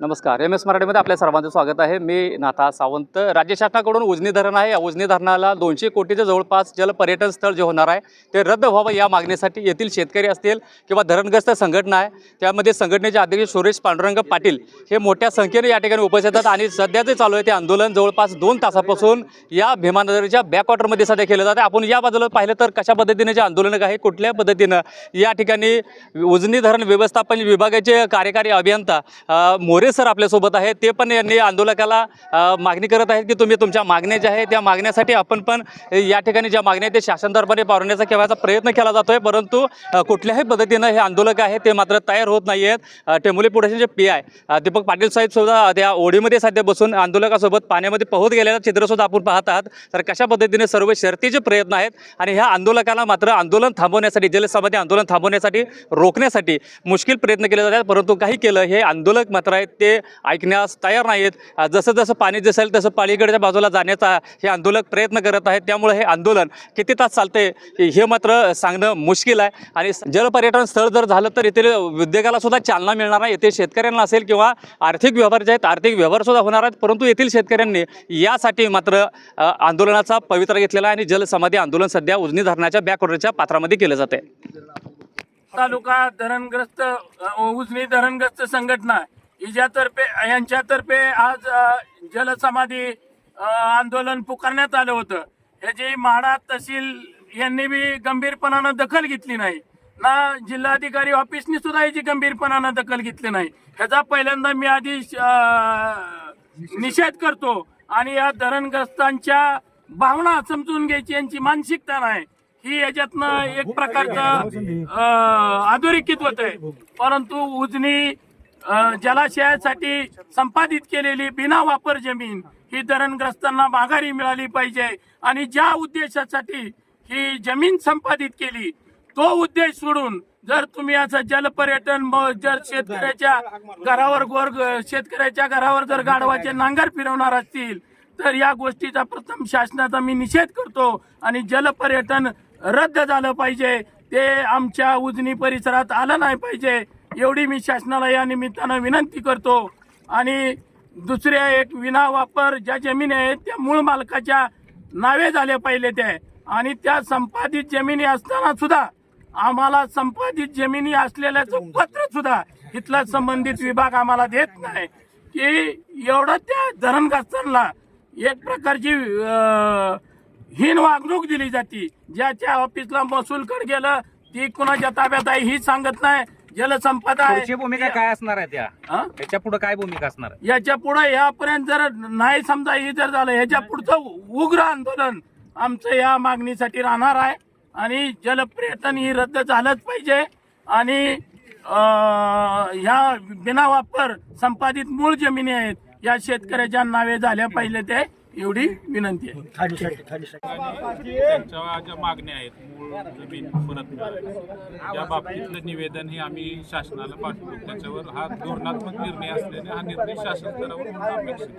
नमस्कार. M S मराठीमध्ये आपल्या सर्वांचं स्वागत आहे. मी नाथा सावंत. राज्य शासनाकडून उजनी धरण आहे. या उजनी धरणाला दोनशे कोटीच्या जवळपास जल पर्यटन स्थळ जे होणार आहे ते रद्द व्हावं या मागणीसाठी येथील शेतकरी असतील किंवा धरणग्रस्त संघटना आहे त्यामध्ये संघटनेचे अध्यक्ष सुरेश पांडुरंग पाटील हे मोठ्या संख्येने या ठिकाणी उपस्थित आहेत आणि सध्या जे चालू आहे ते आंदोलन जवळपास दोन तासापासून या भीमानगरच्या बॅकवॉटरमध्ये सध्या केलं जातं आपण या बाजूला पाहिलं तर कशा पद्धतीने जे आंदोलन आहे कुठल्या पद्धतीनं या ठिकाणी उजनी धरण व्यवस्थापन विभागाचे कार्यकारी अभियंता मोरे मोरे सर आपल्यासोबत आहेत. ते पण यांनी आंदोलकाला मागणी करत आहेत की तुम्ही तुमच्या मागण्या ज्या आहेत त्या मागण्यासाठी आपण पण या ठिकाणी ज्या मागण्या आहेत ते शासन पावण्याचा केव्हाचा प्रयत्न केला जातोय. परंतु कुठल्याही पद्धतीनं हे आंदोलक आहेत ते मात्र तयार होत नाही आहेत अ, टेंबोली जे पी आय दीपक पाटील साहेब सुद्धा त्या ओढीमध्ये सध्या बसून आंदोलकासोबत पाण्यामध्ये पोहत गेलेलं चित्रसुद्धा आपण पाहत आहात. तर कशा पद्धतीने सर्व शर्तीचे प्रयत्न आहेत आणि ह्या आंदोलकाला मात्र आंदोलन थांबवण्यासाठी जलसमाधी आंदोलन थांबवण्यासाठी रोखण्यासाठी मुश्किल प्रयत्न केले जातात. परंतु काही केलं हे आंदोलक मात्र आहेत ते ऐकण्यास तयार नाहीत. जसं जसं पाणी दिसेल तसं पालीकडच्या बाजूला जाण्याचा हे आंदोलक प्रयत्न करत आहेत. त्यामुळे हे आंदोलन किती तास चालते हे मात्र सांगणं मुश्किल आहे. आणि जलपर्यटन स्थळ जर झालं तर येथील उद्योगाला सुद्धा चालना मिळणार नाही. येथील शेतकऱ्यांना असेल किंवा आर्थिक व्यवहार जे आहेत आर्थिक व्यवहारसुद्धा होणार आहेत. परंतु येथील शेतकऱ्यांनी यासाठी मात्र आंदोलनाचा पवित्रा घेतलेला आहे आणि जलसमाधी आंदोलन सध्या उजनी धरणाच्या बॅकवॉटरच्या पात्रामध्ये केलं जाते तालुका धरणग्रस्त उजनी धरणग्रस्त संघटना हिच्यातर्फे यांच्यातर्फे आज जलसमाधी आंदोलन पुकारण्यात आलं होतं. याची म्हाडा तहसील यांनी बी गंभीरपणानं दखल घेतली नाही. ना जिल्हाधिकारी ऑफिसनी सुद्धा याची गंभीरपणानं दखल घेतली नाही. ह्याचा पहिल्यांदा मी आधी निषेध करतो आणि या धरणग्रस्तांच्या भावना समजून घ्यायची यांची मानसिकता नाही. ही याच्यातनं एक प्रकारचं अधोरेखित होत आहे परंतु उजनी जलाशयासाठी संपादित केलेली बिना वापर जमीन ही धरणग्रस्तांना माघारी मिळाली पाहिजे. आणि ज्या उद्देशासाठी ही जमीन संपादित केली तो उद्देश सोडून जर तुम्ही असं जलपर्यटन जर शेतकऱ्याच्या घरावर गोर शेतकऱ्याच्या घरावर जर गाढवाचे नांगर फिरवणार असतील तर या गोष्टीचा प्रथम शासनाचा मी निषेध करतो आणि जलपर्यटन रद्द झालं पाहिजे. ते आमच्या उजनी परिसरात आलं नाही पाहिजे. एवढी मी शासनाला या निमित्तानं विनंती करतो. आणि दुसऱ्या एक विना वापर ज्या जमिनी आहेत त्या मूळ मालकाच्या नावे झाले पाहिजे ते. आणि त्या संपादित जमिनी असताना सुद्धा आम्हाला संपादित जमिनी असलेल्याचं पत्र सुद्धा इथला संबंधित विभाग आम्हाला देत नाही. की एवढं त्या धरणग्रस्तांना एक प्रकारची हीन वागणूक दिली जाते. ज्याच्या ऑफिसला महसूलकड गेलं ती कुणाच्या ताब्यात आहे ही सांगत नाही. जलसंपदा पुढची आहे. भूमिका काय असणार आहे त्या? हा? त्याच्या पुढे काय भूमिका असणार आहे? याच्यापुढे यापर्यंत जर नाही समजा हे जर झालं ह्याच्या पुढचं उग्र आंदोलन आमचं या मागणीसाठी राहणार आहे. आणि जलपर्यटन ही रद्द झालंच पाहिजे. आणि अं, ह्या बिना वापर संपादित मूळ जमिनी आहेत या शेतकऱ्याच्या नावे झाल्या पाहिजे ते. एवढी विनंती आहे. त्यांच्या ज्या मागण्या आहेत मूळ जमीन परत मिळावी या बाबतीतलं निवेदन हे आम्ही शासनाला पाठवू त्याच्यावर हा धोरणात्मक निर्णय असल्याने हा निर्णय शासन स्तरावर अपेक्षित